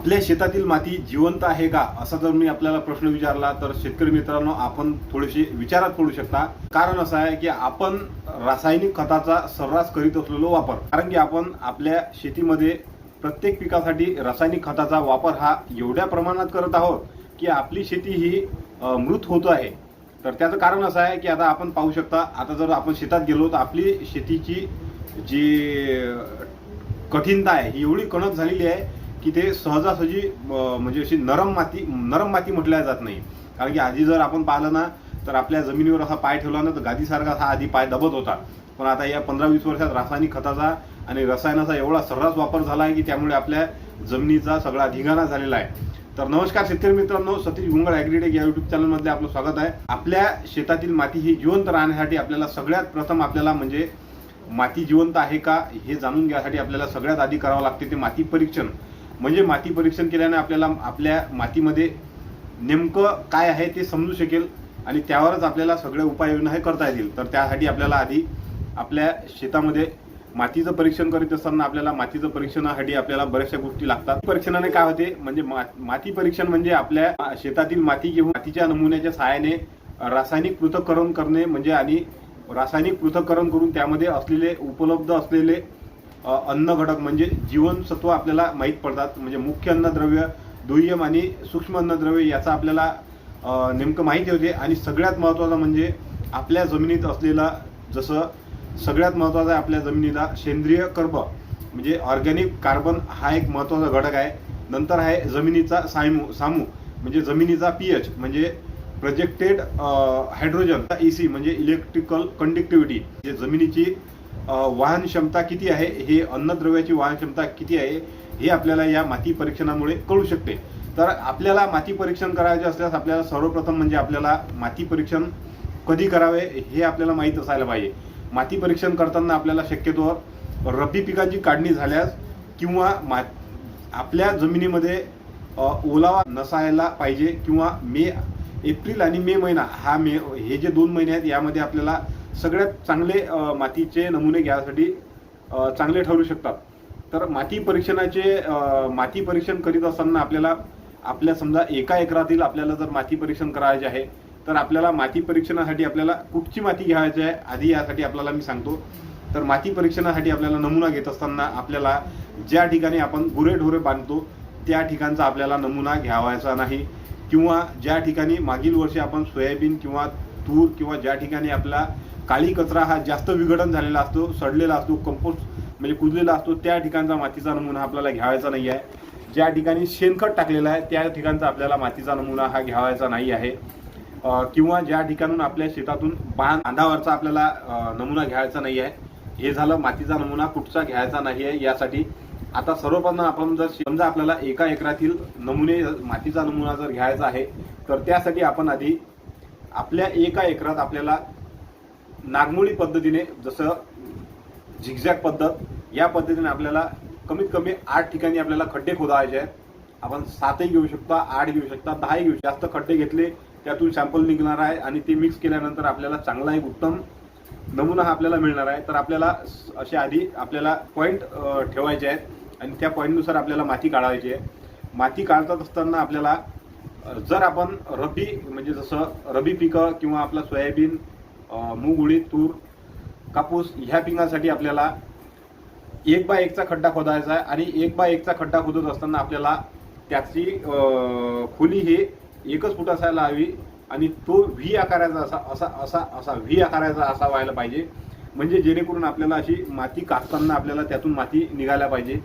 आपल्या शेतातील माती जिवंत आहे का? असा जर मी आपल्याला प्रश्न विचारला तर शेतकरी मित्रांनो आपण थोडेसे विचारात पडू शकता. कारण असं आहे की आपण रासायनिक खताचा सर्रास करीत असलेलो वापर. कारण की आपण आपल्या शेतीमध्ये प्रत्येक पिकासाठी रासायनिक खताचा वापर हा एवढ्या प्रमाणात करत आहोत की आपली शेती ही मृत होत आहे. तर त्याचं कारण असं आहे की आता आपण पाहू शकता आता जर आपण शेतात गेलो तर आपली शेतीची जी कठीणता आहे ही एवढी कणक झालेली आहे की ते सहजासहजी म्हणजे अशी नरम माती नरम माती म्हटल्या जात नाही. कारण की आधी जर आपण पाहिलं ना तर आपल्या जमिनीवर असा पाय ठेवला ना तर गादीसारखा हा आधी पाय दबत होता. पण आता या पंधरा वीस वर्षात रासायनिक खताचा आणि रसायनाचा एवढा सर्रास वापर झाला आहे की त्यामुळे आपल्या जमिनीचा सगळा धिगाणा झालेला आहे. तर नमस्कार शेतकरी मित्रांनो सतीश गुंगळ ॲग्रीटेक या युट्यूब चॅनलमध्ये आपलं स्वागत आहे. आपल्या शेतातील माती ही जिवंत राहण्यासाठी आपल्याला सगळ्यात प्रथम आपल्याला म्हणजे माती जिवंत आहे का हे जाणून घ्यासाठी आपल्याला सगळ्यात आधी करावं लागते ते माती परीक्षण. म्हणजे माती परीक्षण केल्याने आपल्याला आपल्या मातीमध्ये नेमकं काय आहे ते समजू शकेल आणि त्यावरच आपल्याला सगळ्या उपाययोजना हे करता येतील. तर त्यासाठी आपल्याला आधी आपल्या शेतामध्ये मातीचं परीक्षण करीत असताना आपल्याला मातीचं परीक्षणासाठी आपल्याला बऱ्याचशा गोष्टी लागतात. परीक्षणाने काय होते? म्हणजे मा- माती परीक्षण म्हणजे आपल्या शेतातील माती घेऊन मातीच्या नमुन्याच्या सहाय्याने रासायनिक पृथक्करण करणे म्हणजे आणि रासायनिक पृथक्करण करून त्यामध्ये असलेले उपलब्ध असलेले अन्न घटक म्हणजे जीवनसत्व आपल्याला माहीत पडतात. म्हणजे मुख्य अन्नद्रव्य दुय्यम आणि सूक्ष्म अन्नद्रव्य याचा आपल्याला नेमकं माहिती होते. आणि सगळ्यात महत्त्वाचं म्हणजे आपल्या जमिनीत असलेला जसं सगळ्यात महत्त्वाचा आहे आपल्या जमिनीला सेंद्रिय कर्ब म्हणजे ऑर्गॅनिक कार्बन हा एक महत्त्वाचा घटक आहे. नंतर आहे जमिनीचा सायमू सामू. म्हणजे जमिनीचा पी एच म्हणजे प्रोजेक्टेड हायड्रोजन ई सी म्हणजे इलेक्ट्रिकल कंडक्टिव्हिटी म्हणजे जमिनीची वाहन क्षमता किती आहे हे अन्नद्रव्याची वाहन क्षमता किती आहे हे आपल्याला या माती परीक्षणामुळे कळू शकते. तर आपल्याला माती परीक्षण करायचे असल्यास आपल्याला सर्वप्रथम म्हणजे आपल्याला माती परीक्षण कधी करावे हे आपल्याला माहीत असायला पाहिजे. माती परीक्षण करताना आपल्याला शक्यतोवर रब्बी पिकांची काढणी झाल्यास किंवा मा आपल्या जमिनीमध्ये ओलावा नसायला पाहिजे किंवा मे एप्रिल आणि मे महिना हा मे हे जे दोन महिने आहेत यामध्ये आपल्याला सगळ्यात चांगले मातीचे नमुने घ्यायसाठी चांगले ठरू शकतात. तर माती परीक्षणाचे माती परीक्षण करीत असताना आपल्याला आपल्या समजा एका एकरातील आपल्याला जर माती परीक्षण करायचे आहे तर आपल्याला माती परीक्षणासाठी आपल्याला कुठची माती घ्यायची आहे आधी यासाठी आपल्याला मी सांगतो. तर माती परीक्षणासाठी आपल्याला नमुना घेत असताना आपल्याला ज्या ठिकाणी आपण गुरेढोरे बांधतो त्या ठिकाणचा आपल्याला नमुना घ्यावायचा नाही. किंवा ज्या ठिकाणी मागील वर्षी आपण सोयाबीन किंवा तूर किंवा ज्या ठिकाणी आपला काळी कचरा हा जास्त विघटन झालेला असतो सडलेला असतो कंपोस्ट म्हणजे कुजलेला असतो त्या ठिकाणचा मातीचा नमुना आपल्याला घ्यावायचा नाही आहे. ज्या ठिकाणी शेणखत टाकलेलं आहे त्या ठिकाणचा आपल्याला मातीचा नमुना हा घ्यावायचा नाही आहे. किंवा ज्या ठिकाणून आपल्या शेतातून बांधावरचा आपल्याला नमुना घ्यायचा नाही आहे हे झालं मातीचा नमुना कुठचा घ्यायचा नाही आहे यासाठी आता सर्वप्रथम आपण जर समजा आपल्याला एका एकरातील नमुने मातीचा नमुना जर घ्यायचा आहे तर त्यासाठी आपण आधी आपल्या एका एकरात आपल्याला नागमोळी पद्धतीने जसं झिगझॅग पद्धत या पद्धतीने आपल्याला कमीत कमी आठ ठिकाणी आपल्याला खड्डे खोदायचे आहेत. आपण सातही घेऊ शकता आठ घेऊ शकता दहाही घेऊ जास्त खड्डे घेतले त्यातून सॅम्पल निघणार आहे आणि ते मिक्स केल्यानंतर आपल्याला चांगला एक उत्तम नमुना हा आपल्याला मिळणार आहे. तर आपल्याला असे आधी आपल्याला पॉईंट ठेवायचे आहेत आणि त्या पॉईंटनुसार आपल्याला माती काढायची आहे. माती काढतात असताना आपल्याला जर आपण रबी म्हणजे जसं रबी पिकं किंवा आपला सोयाबीन मूग उडीद तूर कापूस ह्या पिकांसाठी आपल्याला एक बाय एकचा खड्डा खोदायचा आहे आणि एक बाय एकचा खड्डा खोदत असताना आपल्याला त्याची खोली ही एकच फूट असायला हवी आणि तो व्ही आकाराचा असा असा असा असा व्ही आकाराचा असा व्हायला पाहिजे. म्हणजे जेणेकरून आपल्याला अशी माती कापताना आपल्याला त्यातून माती निघायला पाहिजे.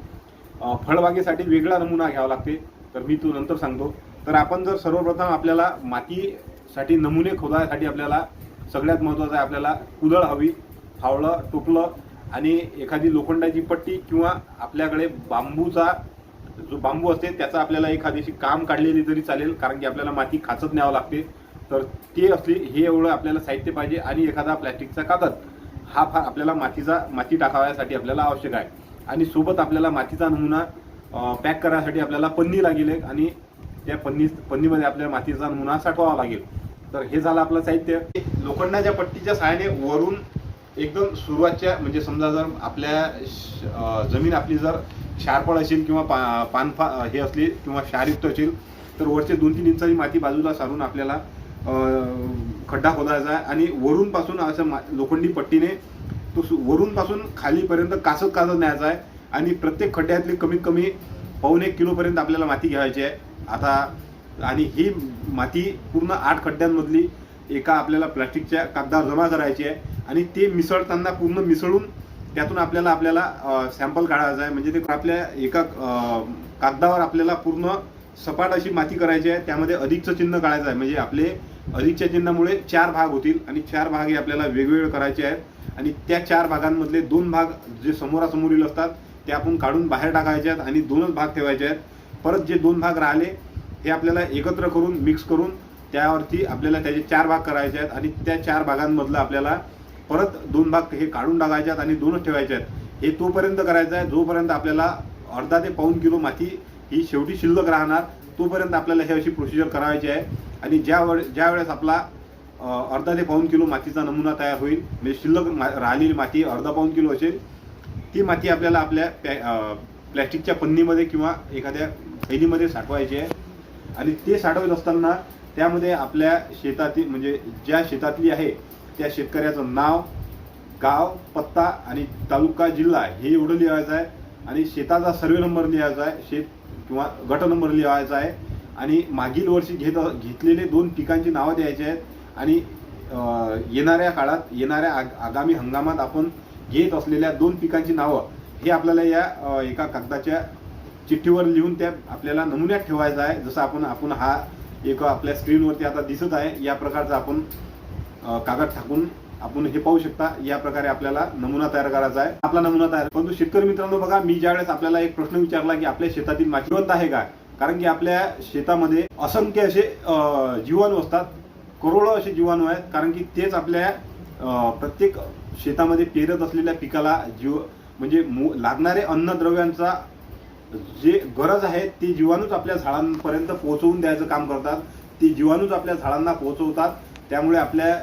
फळबागेसाठी वेगळा नमुना घ्यावा लागते. तर मी तो नंतर सांगतो. तर आपण जर सर्वप्रथम आपल्याला मातीसाठी नमुने खोदायसाठी आपल्याला सगळ्यात महत्त्वाचं आहे आपल्याला कुदळ हवी फावळं टोपलं आणि एखादी लोखंडाची पट्टी किंवा आपल्याकडे बांबूचा जो बांबू असते त्याचा आपल्याला एखादीशी काम काढलेली तरी चालेल कारण की आपल्याला माती खाचत न्यावं लागते. तर ते असली हे एवढं आपल्याला साहित्य पाहिजे आणि एखादा प्लॅस्टिकचा कागद हा फार आपल्याला मातीचा माती टाकाव्यासाठी आपल्याला आवश्यक आहे. आणि सोबत आपल्याला मातीचा नमुना पॅक करायसाठी आपल्याला पन्नी लागेल एक आणि त्या पन्नी पन्नीमध्ये आपल्याला मातीचा नमुना साठवावा लागेल. तर हे झालं आपलं साहित्य. लोखंडाच्या पट्टीच्या सहाय्याने वरून एकदम सुरुवातच्या म्हणजे समजा जर आपल्या श- जमीन आपली जर क्षारफळ असेल किंवा पा पानफा हे असली किंवा क्षारयुक्त असेल तर वरचे दोन तीन इंचाची माती बाजूला सारून आपल्याला खड्डा खोदायचा आहे. आणि वरून पासून असं मा- लोखंडी पट्टीने तो सु- वरून पासून खालीपर्यंत कासत कासत न्यायचा आहे. आणि प्रत्येक खड्ड्यातली कमीत कमी पाऊन एक किलोपर्यंत आपल्याला माती घ्यायची आहे. आता आणि ही माती पूर्ण आठ खड्ड्यांमधली एका आपल्याला प्लास्टिकच्या कागदावर जमा करायची आहे. आणि ते मिसळताना पूर्ण मिसळून त्यातून आपल्याला आपल्याला सॅम्पल काढायचा आहे. म्हणजे ते आपल्या एका कागदावर आपल्याला पूर्ण सपाट अशी माती करायची आहे. त्यामध्ये अधिकचं चिन्ह काढायचं आहे. म्हणजे आपले अधिकच्या चिन्हामुळे चार भाग होतील आणि चार भाग हे आपल्याला वेगवेगळे करायचे आहेत. आणि त्या चार भागांमधले दोन भाग जे समोरासमोरील असतात ते आपण काढून बाहेर टाकायचे आहेत आणि दोनच भाग ठेवायचे आहेत. परत जे दोन भाग राहिले हे आपल्याला एकत्र करून मिक्स करून त्यावरती आपल्याला त्याचे चार भाग करायचे आहेत आणि त्या चार भागांमधलं आपल्याला परत दोन भाग हे काढून टाकायचे आहेत आणि दोनच ठेवायचे आहेत. हे तोपर्यंत करायचं आहे जोपर्यंत आपल्याला अर्धा ते पाऊन किलो माती ही शेवटी शिल्लक राहणार तोपर्यंत आपल्याला हे अशी प्रोसिजर करायची आहे. आणि ज्या वेळ ज्या वेळेस आपला अर्धा ते पाऊन किलो मातीचा नमुना तयार होईल म्हणजे शिल्लक मा- राहिलेली माती अर्धा पाऊन किलो असेल ती माती आपल्याला आपल्या पॅ- प्लॅस्टिकच्या पन्नीमध्ये किंवा एखाद्या थैलीमध्ये साठवायची आहे. आणि ते साठवत असताना त्यामध्ये आपल्या शेतातील म्हणजे ज्या शेतातली आहे त्या शेतकऱ्याचं नाव गाव पत्ता आणि तालुका जिल्हा हे एवढं लिहायचं आहे. आणि शेताचा सर्वे नंबर लिहायचा आहे शेत किंवा गट नंबर लिहायचा आहे. आणि मागील वर्षी घेत घेतलेले दोन पिकांची नावं द्यायची आहेत. आणि येणाऱ्या काळात येणाऱ्या आग- आगामी हंगामात आपण घेत असलेल्या दोन पिकांची नावं हे आपल्याला या एका कागदाच्या चिठ्ठीवर लिहून त्या आपल्याला नमुन्यात ठेवायचा आहे. जसं आपण आपण हा एक आपल्या स्क्रीनवरती आता दिसत आहे या प्रकारचा आपण कागद टाकून आपण हे पाहू शकता. या प्रकारे आपल्याला नमुना तयार करायचा आहे. आपला नमुना तयार परंतु शेतकरी मित्रांनो बघा मी ज्यावेळेस आपल्याला एक प्रश्न विचारला की आपल्या शेतातील माती जिवंत आहे का? कारण की आपल्या शेतामध्ये असंख्य असे जीवाणू असतात. करोडो असे जीवाणू आहेत. कारण की तेच आपल्या प्रत्येक शेतामध्ये पेरत असलेल्या पिकाला जीव म्हणजे लागणारे अन्नद्रव्यांचा जे गरज आहे ते जीवाणूच आपल्या झाडांपर्यंत पोहोचवून द्यायचं काम करतात. ते जीवाणूच आपल्या झाडांना पोहोचवतात. त्यामुळे आपल्या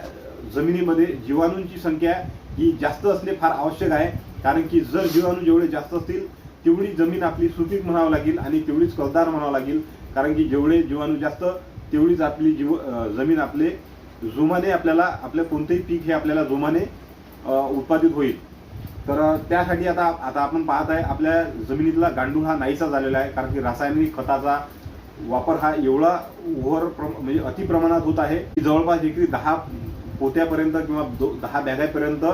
जमिनीमध्ये जीवाणूंची संख्या ही जास्त असणे फार आवश्यक आहे. कारण की जर जीवाणू जेवढे जास्त असतील तेवढी जमीन आपली सुपीक म्हणावं लागेल आणि तेवढीच कसदार म्हणावं लागेल. कारण की जेवढे जीवाणू जास्त तेवढीच आपली जीव जमीन आपले जोमाने आपल्याला आपलं कोणतेही पीक हे आपल्याला जोमाने उत्पादित होईल. तर त्यासाठी आता आता आपण पाहत आहे आपल्या जमिनीतला गांडूळ हा नाहीसा झालेला आहे कारण की रासायनिक खताचा वापर हा एवढा ओव्हर म्हणजे अति प्रमाणात होत आहे की जवळपास एकरी दहा पोत्यापर्यंत किंवा दो- दहा बॅगापर्यंत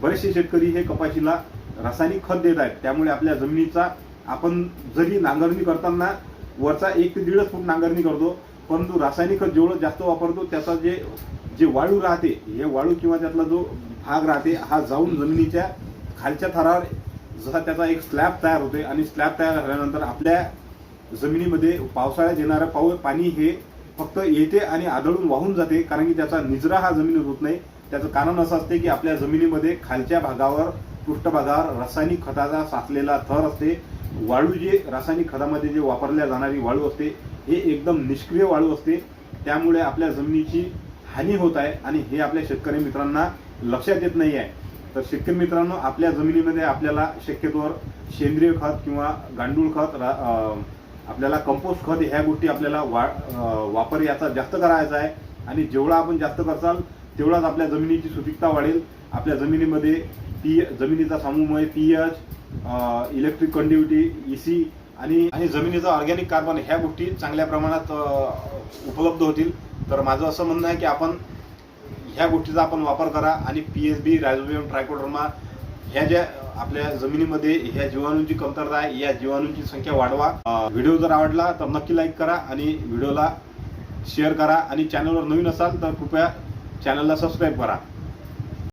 बरेचसे शेतकरी हे कपाशीला रासायनिक खत देत आहेत. त्यामुळे आपल्या जमिनीचा आपण जरी नांगरणी करताना वरचा एक ते दीडच फूट नांगरणी करतो परंतु रासायनिक खत जेवढं जास्त वापरतो त्याचा जे जे वाळू राहते हे वाळू किंवा त्यातला जो भाग राहते हा जाऊन जमिनीच्या खालच्या थरावर जसा त्याचा एक स्लॅब तयार होते आणि स्लॅब तयार झाल्यानंतर आपल्या जमिनीमध्ये पावसाळ्यात येणारं पाऊ पाणी हे फक्त येते आणि आदळून वाहून जाते कारण की त्याचा निचरा हा जमिनीत होत नाही. त्याचं कारण असं असते की आपल्या जमिनीमध्ये खालच्या भागावर पृष्ठभागावर रासायनिक खताचा साचलेला थर असते. वाळू जे रासायनिक खतामध्ये जे वापरल्या जाणारी वाळू असते हे एकदम निष्क्रिय वाळू असते. त्यामुळे आपल्या जमिनीची हानी होत आहे आणि हे आपल्या शेतकरी मित्रांना लक्षात येत नाही आहे तर शेतकरी मित्रांनो आपल्या जमिनीमध्ये आपल्याला शक्यतोवर सेंद्रिय खत किंवा गांडूळ खत रा- आपल्याला कंपोस्ट खत ह्या गोष्टी आपल्याला वा वापर याचा जास्त करायचा आहे. आणि जेवढा आपण जास्त करसाल तेवढाच आपल्या जमिनीची सुपीकता वाढेल. आपल्या जमिनीमध्ये पी जमिनीचा समूहमुळे P H electric conductivity E आणि आणि जमिनीचा ऑर्गॅनिक कार्बन ह्या गोष्टी चांगल्या प्रमाणात उपलब्ध होतील. तर माझं असं म्हणणं आहे की आपण ह्या गोष्टीचा आपण वापर करा आणि P S B rhizobium trichoderma ह्या ज्या आपल्या जमिनीमध्ये ह्या जीवाणूंची कमतरता आहे या जीवाणूंची संख्या वाढवा. व्हिडिओ जर आवडला तर नक्की लाईक करा आणि व्हिडिओला शेअर करा. आणि चॅनलवर नवीन असाल तर कृपया चॅनलला सबस्क्राईब करा.